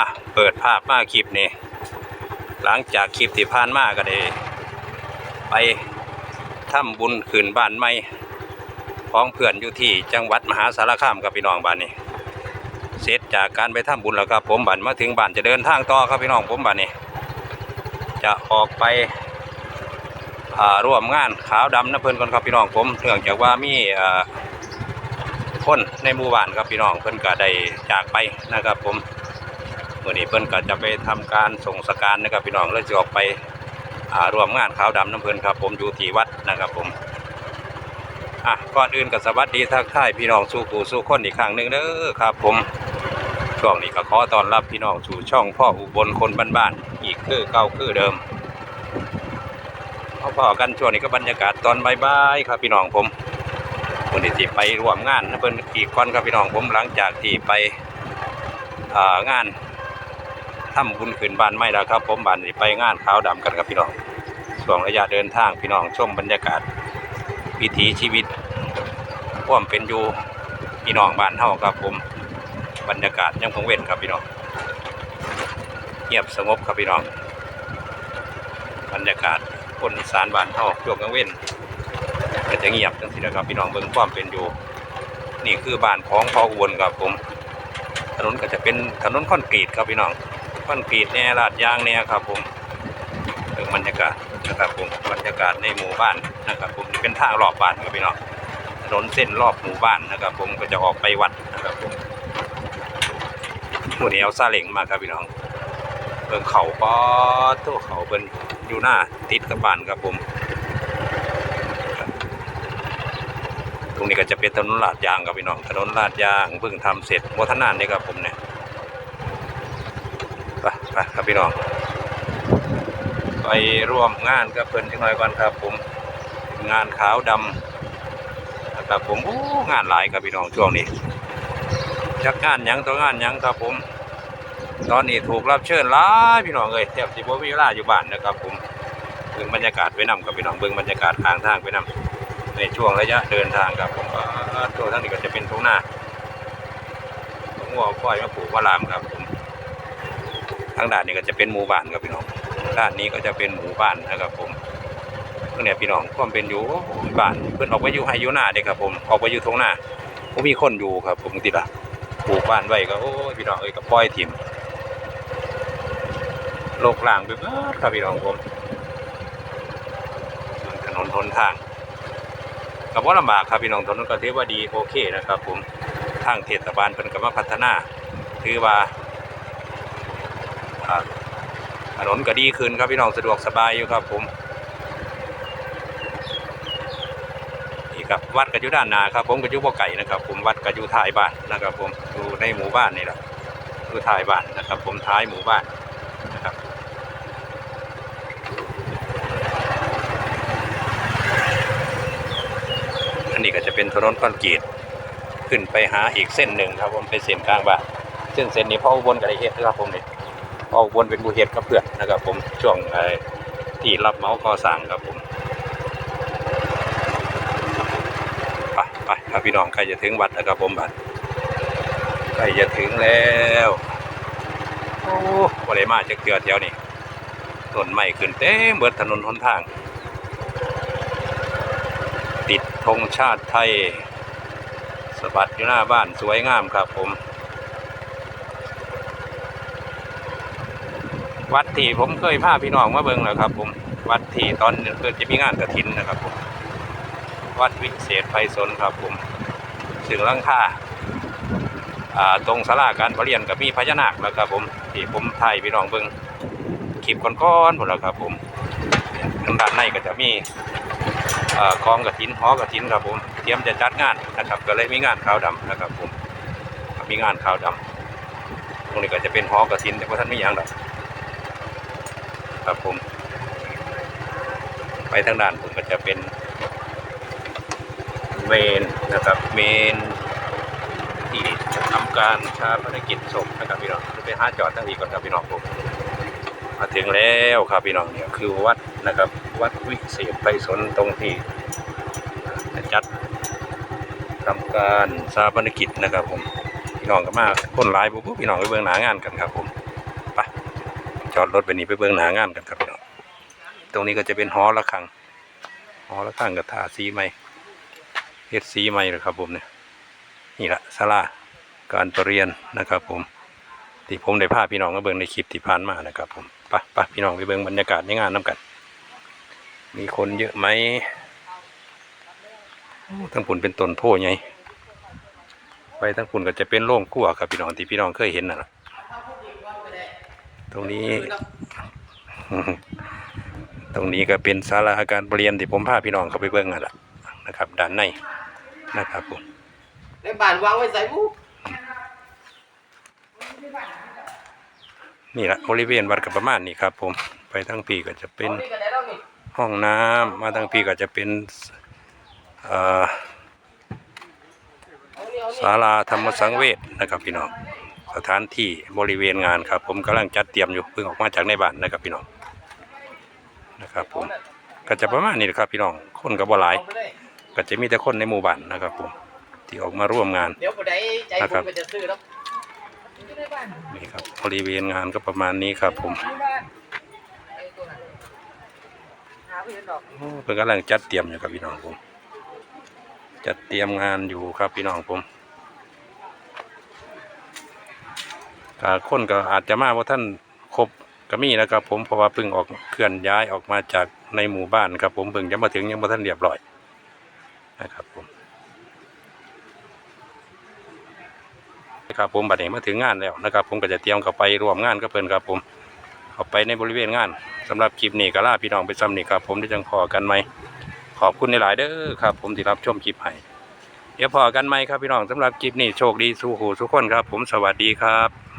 อะ เปิดภาพมาคลิปนี้หลังจากคลิปที่ผ่านมาก็ได้ ไปทำบุญขืนบ้านใหม่ของเพื่อนอยู่ที่จังหวัดมหาสารคามกับพี่น้องบ้านนี้เสร็จจากการไปทำบุญแล้วครับ ผมบันมาถึงบ้านจะเดินทางต่อครับพี่น้องผมบ้านนี้จะออกไปร่วมงานขาวดำนะเพื่อนก่อนครับพี่น้องผมเนื่องจากว่ามีคนในหมู่บ้านครับพี่น้องเพื่อนก็ได้จากไปนะครับผม วันนี้เพื่อนก็จะไปทำการส่งสการนะครับพี่น้องแล้วจะออกไปร่วมงานขาวดำน้ำเพื่อนครับ ผมอยู่ที่วัดนะครับผมอะก่อนอื่นก็สวัสดีทักทายพี่น้องสู่กูสู่คนอีกครั้งหนึ่งเด้อครับ ผมช่วงนี้ก็ขอต้อนรับพี่น้องสู่ช่องพ่ออุบลคนบ้านๆอีกคือเก่าคือเดิมเอพ่อกันช่วงนี้ก็บรรยากาศตอนบ่ายๆครับพี่น้องผมวันนี้ที่ไปร่วมงานนะเพิ่นอีกคนครับพี่น้องผมหลังจากที่ไปงาน ทำบุญขึ้นบ้านไม่แล้วครับ ผมบานนี้ไปงานขาวดำกันครับพี่น้องช่วงระยะเดินทางพี่น้องชมบรรยากาศวิถีชีวิตควมเป็นอยู่พี่น้องบ้านเฮาครับผมบรรยากาศยังคงเว้นครับพี่น้องเงียบสงบครับพี่น้องบรรยากาศคนอีสานบ้านเฮาช่วงกลางเว้นก็จะเงียบจังซี่นะครับพี่น้องเบิ่งความเป็นอยู่ นี่คือบ้านของพ่ออุบลครับผม ถนนก็จะเป็นถนนคอนกรีตครับพี่น้อง คอนกรีตแน่ลาดยางแน่ครับผมเบิ่งบรรยากาศนะครับผมบรรยากาศในหมู่บ้านนะครับผมเป็นทางรอบบ้านครับพี่น้องถนนเส้นรอบหมู่บ้านนะครับ ผมก็จะออกไปวัดนะครับผมหมูนี้เอาซาเล้งมาครับพี่น้องเบิ่งเขาก็ตัวเขาเป็นอยู่หน้าติดกับบ้านครับผม ตรงนี้ก็จะเป็นถนนลาดยางครับพี่น้องถนนลาดยางเพิ่งทำเสร็จวัฒนานนี่ครับผมเนี่ย ปครับพี่น้องไปร่วมงานกับเพิ่นจังหน่อยก่อนครับผมงานขาวดำนะครับผมโอ้งานหลายครับพี่น้องช่วงนี้จักงานยังตัวงานยังครับผม ตอนนี้ถูกรับเชิญหลายพี่น้องเลยแทบสิบ่มีเวลาอยู่บ้านนะครับผมเบิ่งบรรยากาศไปนำกับพี่น้องเบิ่งบรรยากาศทางทางไปนำในช่วงระยะเดินทางครับผมตัวทั้งนี้ก็จะเป็นทุ่งนาหัวก้อยมะปลูกมะลามครับผมางด้านนี้ก็จะเป็นหมู่บ้านครับพี่น้อง ด้านนี้ก็จะเป็นหมู่บ้านนะครับผมเพื่อนเนี่ยพี่น้องความเป็นอยู่บ้านเพื่อนออกไปอยู่ให้อยู่หน้าเด็กครับผมออกไปอยู่ทุ่งนาผมมีคนอยู่ครับผมติดละปลูกบ้านไว้ก็โอ้ยพี่น้องเอ้ยก็ปล่อยถิ่มโลกล่างไปเบิดครับพี่น้องผมถนนทนทางกับว่าลำบากครับพี่น้องถนนก็ถือว่าดีโอเคนะครับ ผมทางเทศบาลเป็นกำมาพัฒนาถือว่าอ่า ถนนก็ดีขึ้นครับพี่น้องสะดวกสบายอยู่ครับผมนี่ครับวัดก็อยู่ด้านหน้าครับผมก็อยู่บ่ไก่นะครับผมวัดก็อยู่ท้ายบ้านนะครับ ผมอยู่ในหมู่บ้านนี่แหละอยู่ท้ายบ้านนะครับ ผมท้ายหมู่บ้านนะครับอันนี้ก็จะเป็นถนนคอนกรีตขึ้นไปหาอีกเส้นหนึ่งครับผมเป็นเส้นกลางบ้านซึ่งเส้นนี้พ่ออุบลกับไอเฮ็ดนะครับผมนี่ พ่ออุบลเป็นผู้เฮ็ดกับเพื่อนนะครับผมช่วงไอ้ที่รับเมาก่อสร้างครับผมไปไปครับพี่น้องใกล้จะถึงวัดแล้วครับผมบัดใกล้จะถึงแล้วโอ้บริมาจะเกลือแถวนี้ต้นไม้ขึ้นเต็มเบิดถนนหนทาง ติดธงชาติไทยสะบัดอยู่หน้าบ้านสวยงามครับผม วัดที่ผมเคยพาพี่น้องมาเบิ่งแล้วครับ ผมวัดที่ตอนเกิดจะมีงานกระถินนะครับผมวัดวิเศษไพศาลครับ ผมถึงลังค่าตรงศาลาการประเรียนกับมีพญานาคแล้วครับ ผมที่ผมถ่ายพี่น้องเบิ่งคลิปก้อนๆหมดแล้วครับ ผมทางด้านในก็จะมีกองกระถินหอกระถินครับผมเตรียมจะจัดงานนะครับ ก็เลยมีงานขาวดำนะครับ ผมมีงานขาวดำตรงนี้ก็จะเป็นหอกระถินแต่ว่าท่านไม่ยังหรอก ครับผม ไปทางด้านผมก็จะเป็นเมนนะครับ เมนที่จะทำการชาปนกิจศพนะครับพี่น้องไปห้าจอดทั้งทีก่อนครับพี่น้องผมมาถึงแล้วครับพี่น้องเนี่ยคือวัดนะครับ วัดวิเศษไพศาลตรงที่จัดทำการชาปนกิจนะครับผมพี่น้องก็มาคนหลายปุ๊บพี่น้องไปเบื้องหน้างานกันครับผม อดรถไปนี่ไปเบิ่งหนางานกันครับพี่น้องตรงนี้ก็จะเป็นหอระฆังหอระฆังกับท่าสีใหม่เฮ็ดสีใหม่เลยครับผมเนี่ยนี่ละศาลาการประเรียนนะครับผมที่ผมได้พาพี่น้องมาเบิ่งในคลิปที่ผ่านมานะครับผมไปไปพี่น้องไปเบิ่งบรรยากาศในงานน้กัน มีคนเยอะไหมทั้งปุ่นเป็นต้นโพไงไปทั้งปุ่นก็จะเป็นโล่งกลัวครับพี่น้องที่พี่น้องเคยเห็นน่ะล่ะ ตรงนี้ ตรงนี้ก็เป็นศาลาการประเรียนที่ผมพาพี่น้องเข้าไปเบิ่งน่ะล่ะนะครับ ด้านในนะครับผมในบ้านวางไว้ใส่บุนี่แหละบริเวณวัดกับประมาณนี้ครับ ผมไปทั้งปีก็จะเป็นนี่ก็ได้แล้วนี่ห้องน้ำมาทั้งปีก็จะเป็นเอ่อเอานี่เอานี่ศาลาธรรมสังเวชนะครับพี่น้อง สถานที่บริเวณงานครับ ผมกำลังจัดเตรียมอยู่เพิ่งออกมาจากในบ้านนะครับพี่น้องนะครับ ผมก็จะประมาณนี้แหละครับพี่น้องคนก็บ่หลายเอาไลยก็จะมีแต่คนในหมู่บ้านนะครับ ผมที่ออกมาร่วมงานเดี๋ยวผู้ใดใจนะครับก็จะซื้อแล้วนี่ครับบริเวณงานก็ประมาณนี้ครับ ผมเพิ่งกำลังจัดเตรียมอยู่ครับพี่น้องผมจัดเตรียมงานอยู่ครับพี่น้องผมก็ คนก็อาจจะมาว่าท่านครบก็มีนะครับผมเพราะว่าเพิ่งออกเคลื่อนย้ายออกมาจากในหมู่บ้านครับผมเพิ่งจะมาถึงยังบ่ท่านเรียบร้อยนะครับผมครับผมบัดนี้มาถึงงานแล้วนะครับ ผมก็จะเตรียมเข้าไปร่วมงานกับเพิ่นครับผมเข้าไปในบริเวณงานสำหรับคลิปนี้ก็ลาพี่น้องไปซ้ำนี่ครับผมที่จังพอกันไหมขอบคุณในหลายเด้อครับ ผมที่รับชมคลิปให้เดี๋ยวพอกันไหมครับพี่น้องสำหรับคลิปนี้โชคดีสู้หูทุกคนครับ ผมสวัสดีครับ